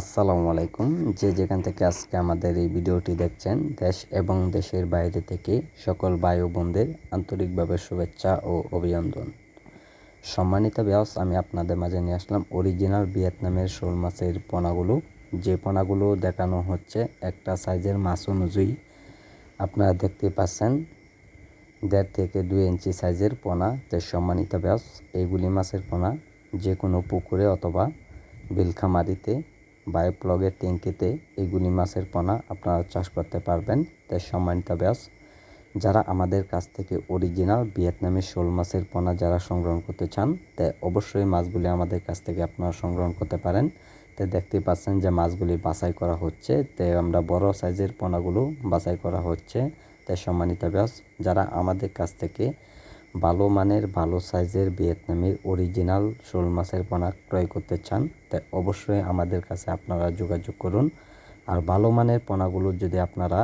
আসসালামু আলাইকুম। যে যেখান থেকে আজকে আমাদের এই ভিডিওটি দেখছেন, দেশ এবং দেশের বাইরে থেকে সকল ও বোনদের আন্তরিকভাবে শুভেচ্ছা ও অভিনন্দন। সম্মানিত ব্যাস আমি আপনাদের মাঝে নিয়ে আসলাম অরিজিনাল ভিয়েতনামের শোল মাছের পোনাগুলো। যে পোনাগুলো দেখানো হচ্ছে একটা সাইজের মাছ অনুযায়ী, আপনারা দেখতে পাচ্ছেন দেড় থেকে দুই ইঞ্চি সাইজের পোনা। যে সম্মানিত ব্যাস এইগুলি মাছের পোনা যে কোনো পুকুরে অথবা বিলখামারিতে বায়োপ্লগের ট্যাঙ্কিতে এগুলি মাছের পোনা আপনারা চাষ করতে পারবেন। তাই সম্মানিত ব্যাস যারা আমাদের কাছ থেকে অরিজিনাল ভিয়েতনামের শোল মাছের পোনা যারা সংগ্রহ করতে চান, তাই অবশ্যই মাছগুলি আমাদের কাছ থেকে আপনারা সংগ্রহ করতে পারেন। তাই দেখতে পাচ্ছেন যে মাছগুলি বাছাই করা হচ্ছে, তাই আমরা বড় সাইজের পোনাগুলো বাছাই করা হচ্ছে। তাই সম্মানিত ব্যাস যারা আমাদের কাছ থেকে ভালো মানের, ভালো সাইজের ভিয়েতনামের অরিজিনাল শোল মাছের পোনা ক্রয় করতে চান, তাই অবশ্যই আমাদের কাছে আপনারা যোগাযোগ করুন। আর ভালো মানের পোনাগুলো যদি আপনারা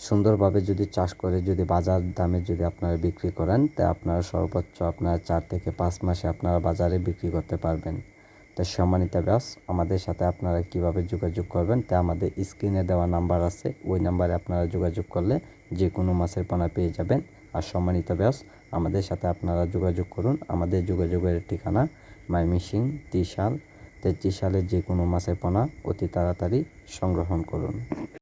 সুন্দরভাবে যদি চাষ করে, যদি বাজার দামে যদি আপনারা বিক্রি করেন তা আপনারা সর্বোচ্চ আপনারা চার থেকে পাঁচ মাসে আপনারা বাজারে বিক্রি করতে পারবেন। তাই সম্মানিত ব্যাস, আমাদের সাথে আপনারা কীভাবে যোগাযোগ করবেন তা আমাদের স্ক্রিনে দেওয়া নাম্বার আছে। ওই নাম্বারে আপনারা যোগাযোগ করলে যে কোনো মাছের পোনা পেয়ে যাবেন। আর সম্মানিত ব্যাস, আমাদের সাথে আপনারা যোগাযোগ করুন। আমাদের যোগাযোগের ঠিকানা মাইমিসিং ত্রিশাল, তেত্রিশ সালের যে কোনো মাছের পোনা অতি তাড়াতাড়ি সংগ্রহণ করুন।